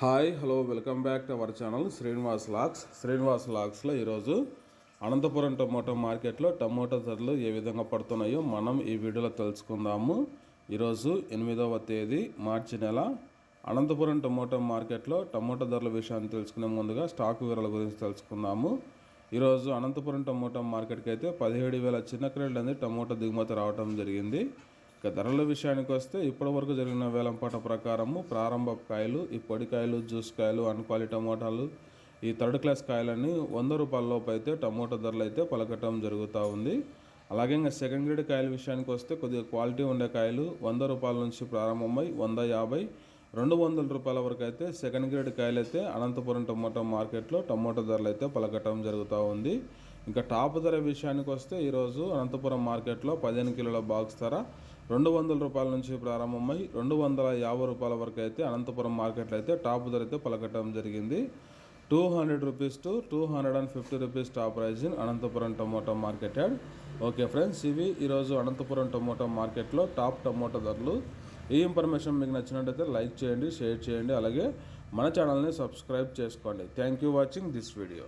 Hi hello welcome back to our channel Srinivas lakhs. Srinivas లాక్స్లో ఈరోజు Anantapuram tomato మార్కెట్లో టమోటా ధరలు ఏ విధంగా పడుతున్నాయో మనం ఈ వీడియోలో తెలుసుకుందాము. ఈరోజు ఎనిమిదవ తేదీ మార్చి నెల. అనంతపురం టమోటో మార్కెట్లో టమోటా ధరల విషయాన్ని తెలుసుకునే ముందుగా స్టాక్ వివరాల గురించి తెలుసుకుందాము. ఈరోజు అనంతపురం టమోటా మార్కెట్కి అయితే పదిహేడు వేల చిన్న క్రేడ్లు అనేది టమోటా దిగుమతి రావడం జరిగింది. ఇక ధరల విషయానికి వస్తే ఇప్పటి వరకు జరిగిన వేలంపాట ప్రకారము ప్రారంభ కాయలు ఈ పొడికాయలు జ్యూస్ కాయలు అన్క్వాలి టమోటాలు ఈ థర్డ్ క్లాస్ కాయలన్నీ వంద రూపాయలలోపు అయితే టమోటా ధరలు అయితే పలకటం జరుగుతూ ఉంది. అలాగే ఇంకా సెకండ్ గ్రేడ్ కాయల విషయానికి వస్తే కొద్దిగా క్వాలిటీ ఉండే కాయలు వంద రూపాయల నుంచి ప్రారంభమై వంద యాభై రెండు వందల రూపాయల వరకు అయితే సెకండ్ గ్రేడ్ కాయలు అయితే అనంతపురం టమోటా మార్కెట్లో టమోటా ధరలు అయితే పలకటం జరుగుతూ ఉంది. ఇంకా టాప్ ధర విషయానికి వస్తే ఈరోజు అనంతపురం మార్కెట్లో పదిహేను కిలోల బాక్స్ ధర రెండు వందల రూపాయల నుంచి ప్రారంభమై రెండు వందల యాభై రూపాయల వరకు అయితే అనంతపురం మార్కెట్లో అయితే టాప్ ధర అయితే పలకటం జరిగింది. Two hundred rupees to two hundred and fifty rupees top price in Anantapuram tomato market yard. Okay friends ఇవి ఈరోజు అనంతపురం టమోటా మార్కెట్లో టాప్ టమోటా ధరలు. ఈ ఇన్ఫర్మేషన్ మీకు నచ్చినట్టయితే లైక్ చేయండి షేర్ చేయండి అలాగే మన ఛానల్ని సబ్స్క్రైబ్ చేసుకోండి. Thank you watching this video.